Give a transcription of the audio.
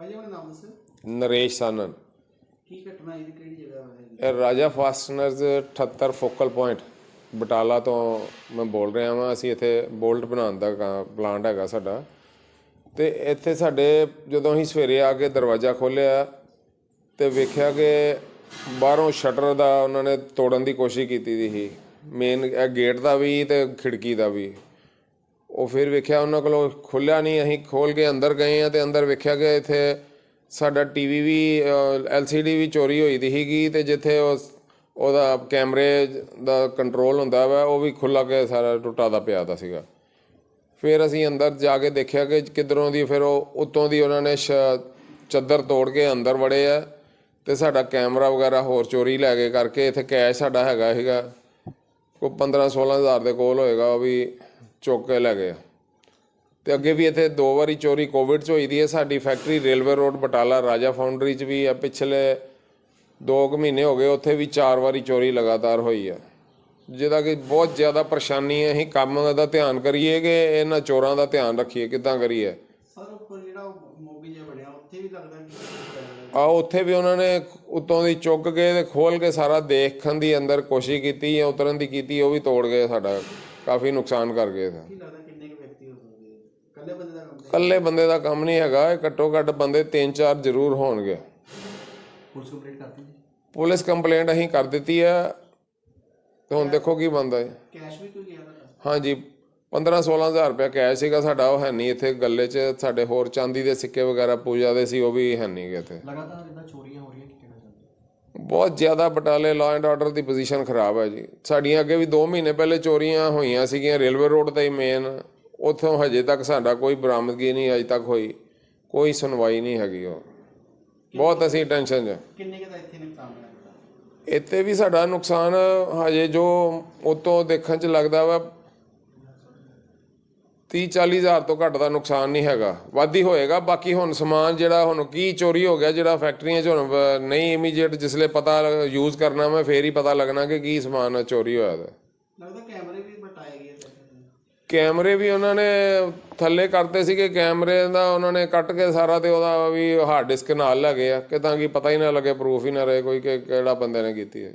ਭਾਈ ਆਪਣਾ ਨਾਮ ਦੱਸੋ। ਨਰੇਸ਼ ਸਾਨਨ। ਕੀ ਘਟਨਾ ਇਹ ਕਿਹੜੀ ਜਗ੍ਹਾ ਹੈ? ਇਹ ਰਾਜਾ ਫਾਸਟਨਰਜ਼ 78 ਫੋਕਲ ਪੁਆਇੰਟ ਬਟਾਲਾ ਤੋਂ ਮੈਂ ਬੋਲ ਰਿਹਾ ਹਾਂ ਅਸੀਂ ਇੱਥੇ ਬੋਲਟ ਬਣਾਉਣ ਦਾ ਪਲਾਂਟ ਹੈਗਾ ਸਾਡਾ। ਤੇ ਇੱਥੇ ਸਾਡੇ ਜਦੋਂ ਅਸੀਂ ਸਵੇਰੇ ਆ ਕੇ ਦਰਵਾਜ਼ਾ ਖੋਲ੍ਹਿਆ ਤੇ ਵੇਖਿਆ ਕਿ ਬਾਹਰੋਂ ਸ਼ਟਰ ਦਾ ਉਹਨਾਂ ਨੇ ਤੋੜਨ ਦੀ ਕੋਸ਼ਿਸ਼ ਕੀਤੀ ਦੀ ਸੀ। ਮੇਨ ਇਹ ਗੇਟ ਦਾ ਵੀ ਤੇ ਖਿੜਕੀ ਦਾ ਵੀ। ਉਹ ਫਿਰ ਵੇਖਿਆ ਉਹਨਾਂ ਕੋਲੋਂ ਖੁੱਲਿਆ ਨਹੀਂ, ਅਸੀਂ ਖੋਲ ਕੇ ਅੰਦਰ ਗਏ ਆ ਤੇ ਅੰਦਰ ਵੇਖਿਆ ਕਿ ਇੱਥੇ ਸਾਡਾ ਟੀਵੀ ਵੀ ਐਲਸੀਡੀ ਵੀ ਚੋਰੀ ਹੋਈ ਦੀ ਸੀਗੀ ਤੇ ਜਿੱਥੇ ਉਹ ਉਹਦਾ ਕੈਮਰੇ ਦਾ ਕੰਟਰੋਲ ਹੁੰਦਾ ਵਾ, ਉਹ ਵੀ ਖੁੱਲਾ ਕੇ ਸਾਰਾ ਟੁੱਟਾ ਦਾ ਪਿਆ ਦਾ ਸੀਗਾ। ਫਿਰ ਅਸੀਂ ਅੰਦਰ ਜਾ ਕੇ ਦੇਖਿਆ ਕਿ ਕਿਧਰੋਂ ਦੀ, ਫਿਰ ਉਹ ਉੱਤੋਂ ਦੀ ਉਹਨਾਂ ਨੇ ਸ਼- ਚੱਦਰ ਤੋੜ ਕੇ ਅੰਦਰ ਵੜੇ ਆ ਤੇ ਸਾਡਾ ਕੈਮਰਾ ਵਗੈਰਾ ਹੋਰ ਚੋਰੀ ਲੈ ਗਏ ਕਰਕੇ ਇੱਥੇ ਕੈਸ਼ ਸਾਡਾ ਹੈਗਾ ਸੀਗਾ। ਕੋਈ 15 16 ਹਜ਼ਾਰ ਦੇ ਕੋਲ ਹੋਏਗਾ ਉਹ ਵੀ ਚੁੱਕ ਕੇ ਲੈ ਗਏ ਤੇ ਅੱਗੇ ਵੀ ਇੱਥੇ ਦੋ ਵਾਰੀ ਚੋਰੀ ਕੋਵਿਡ 'ਚ ਹੋਈ ਦੀ ਹੈ। ਸਾਡੀ ਫੈਕਟਰੀ ਰੇਲਵੇ ਰੋਡ ਬਟਾਲਾ ਰਾਜਾ ਫਾਊਂਡਰੀ 'ਚ ਵੀ ਆ। ਪਿਛਲੇ 2 ਕੁ ਮਹੀਨੇ ਹੋ ਗਏ ਉੱਥੇ ਵੀ ਚਾਰ ਵਾਰੀ ਚੋਰੀ ਲਗਾਤਾਰ ਹੋਈ ਆ। ਜਿਹਦਾ ਕਿ ਬਹੁਤ ਜ਼ਿਆਦਾ ਪਰੇਸ਼ਾਨੀ ਹੈ। ਅਸੀਂ ਕੰਮ ਦਾ ਧਿਆਨ ਕਰੀਏ ਕਿ ਇਹਨਾਂ ਚੋਰਾਂ ਦਾ ਧਿਆਨ ਰੱਖੀਏ। ਕਿੱਦਾਂ ਕਰੀਏ ਸਰ ਉੱਪਰ ਜਿਹੜਾ ਉਹ ਮੋਗੀ ਜਿਹਾ ਬਣਿਆ ਉੱਥੇ ਵੀ ਲੱਗਦਾ ਕਿ ਆ ਉੱਥੇ ਵੀ ਉਹਨਾਂ ਨੇ ਉਤੋਂ ਦੀ ਚੁੱਕ ਕੇ ਤੇ ਖੋਲ ਕੇ ਸਾਰਾ ਦੇਖਣ ਦੀ ਅੰਦਰ ਕੋਸ਼ਿਸ਼ ਕੀਤੀ ਜਾਂ ਉਤਰਨ ਦੀ ਕੀਤੀ ਉਹ ਵੀ ਤੋੜ ਗਏ ਸਾਡਾ ਕਾਫੀ ਨੁਕਸਾਨ ਕਰ ਗਏ ਸੀ ਕੀ ਲੱਗਦਾ ਕਿੰਨੇ ਕੁ ਵਿਅਕਤੀ ਹੋ ਸਕਦੇ ਇਕੱਲੇ ਬੰਦੇ ਦਾ ਕੰਮ ਨਹੀਂ ਹੈਗਾ ਇਹ ਘੱਟੋ ਘੱਟ ਬੰਦੇ ਤਿੰਨ ਚਾਰ ਜ਼ਰੂਰ ਹੋਣਗੇ। ਪੁਲਿਸ ਕੰਪਲੀਟ ਕਰਤੀ ਜੀ? ਪੁਲਿਸ ਕੰਪਲੇਂਟ ਅਸੀਂ ਕਰ ਦਿੱਤੀ ਹੈ ਤੇ ਹੁਣ ਦੇਖੋ ਕੀ ਬੰਦਾ ਹੈ। ਕੈਸ਼ ਵੀ ਕੋਈ ਗਿਆ ਹਾਂਜੀ 15 16000 ਰੁਪਏ ਕੈਸ਼ ਸੀਗਾ ਸਾਡਾ ਉਹ ਹੈ ਨਹੀਂ ਇੱਥੇ ਗੱਲੇ 'ਚ ਸਾਡੇ ਹੋਰ ਚਾਂਦੀ ਦੇ ਸਿੱਕੇ ਵਗੈਰਾ ਪੂਜਾ ਦੇ ਸੀ ਉਹ ਵੀ ਹੈ ਨਹੀਂ ਗੇ ਇੱਥੇ। ਲਗਾਤਾਰ ਇਦਾਂ ਚੋਰੀਆਂ ਹੋ ਰਹੀਆਂ ਕੀ ਕਹਿਣਾ ਚਾਹੁੰਦੇ ਬਹੁਤ ਜ਼ਿਆਦਾ ਬਟਾਲੇ ਲਾਅ ਐਂਡ ਆਰਡਰ ਦੀ ਪੋਜੀਸ਼ਨ ਖਰਾਬ ਹੈ ਜੀ। ਸਾਡੀਆਂ ਅੱਗੇ ਵੀ 2 ਮਹੀਨੇ ਪਹਿਲੇ ਚੋਰੀਆਂ ਹੋਈਆਂ ਸੀਗੀਆਂ ਰੇਲਵੇ ਰੋਡ ਤੇ ਹੀ ਮੇਨ ਉੱਥੋਂ ਹਜੇ ਤੱਕ ਸਾਡਾ ਕੋਈ ਬਰਾਮਦਗੀ ਨਹੀਂ ਅਜੇ ਤੱਕ ਹੋਈ। ਕੋਈ ਸੁਣਵਾਈ ਨਹੀਂ ਹੈਗੀ ਉਹ। ਬਹੁਤ ਅਸੀਂ ਟੈਨਸ਼ਨ 'ਚ। ਕਿੰਨੇ ਕੁ ਦਾ ਇੱਥੇ ਨੁਕਸਾਨ ਹੋਇਆ? ਤੁਹਾਡਾ? ਇੱਥੇ ਵੀ ਸਾਡਾ ਨੁਕਸਾਨ ਹਜੇ ਜੋ ਉਤੋਂ ਦੇਖਣ 'ਚ ਲੱਗਦਾ ਵਾ 30 40 ਹਜ਼ਾਰ ਤੋਂ ਘੱਟ ਦਾ ਨੁਕਸਾਨ ਨਹੀਂ ਹੈਗਾ। ਵਾਧੀ ਹੋਏਗਾ। ਬਾਕੀ ਹੁਣ ਸਮਾਨ ਜਿਹੜਾ ਹੁਣ ਕੀ ਚੋਰੀ ਹੋ ਗਿਆ ਜਿਹੜਾ ਫੈਕਟਰੀਆਂ 'ਚ ਹੁਣ ਨਹੀਂ ਇਮੀਡੀਏਟ ਜਿਸਲੇ ਪਤਾ ਯੂਜ਼ ਕਰਨਾ ਮੈਂ ਫੇਰ ਹੀ ਪਤਾ ਲੱਗਣਾ ਕਿ ਕੀ ਸਮਾਨ ਚੋਰੀ ਹੋਇਆ ਦਾ ਲੱਗਦਾ ਕੈਮਰੇ ਵੀ ਬਟਾਏ ਗਏ। ਕੈਮਰੇ ਵੀ ਉਹਨਾਂ ਨੇ ਥੱਲੇ ਕਰਤੇ ਸੀਗੇ। ਕੈਮਰੇ ਦਾ ਉਹਨਾਂ ਨੇ ਕੱਟ ਕੇ ਸਾਰਾ ਤੇ ਉਹਦਾ ਵੀ ਹਾਰਡ ਡਿਸਕ ਨਾਲ ਲੈ ਗਏ ਆ ਕਿ ਤਾਂ ਕਿ ਪਤਾ ਹੀ ਨਾ ਲੱਗੇ ਪ੍ਰੂਫ ਹੀ ਨਾ ਰਹੇ ਕੋਈ ਕਿ ਕਿਹੜਾ ਬੰਦੇ ਨੇ ਕੀਤੀ ਹੈ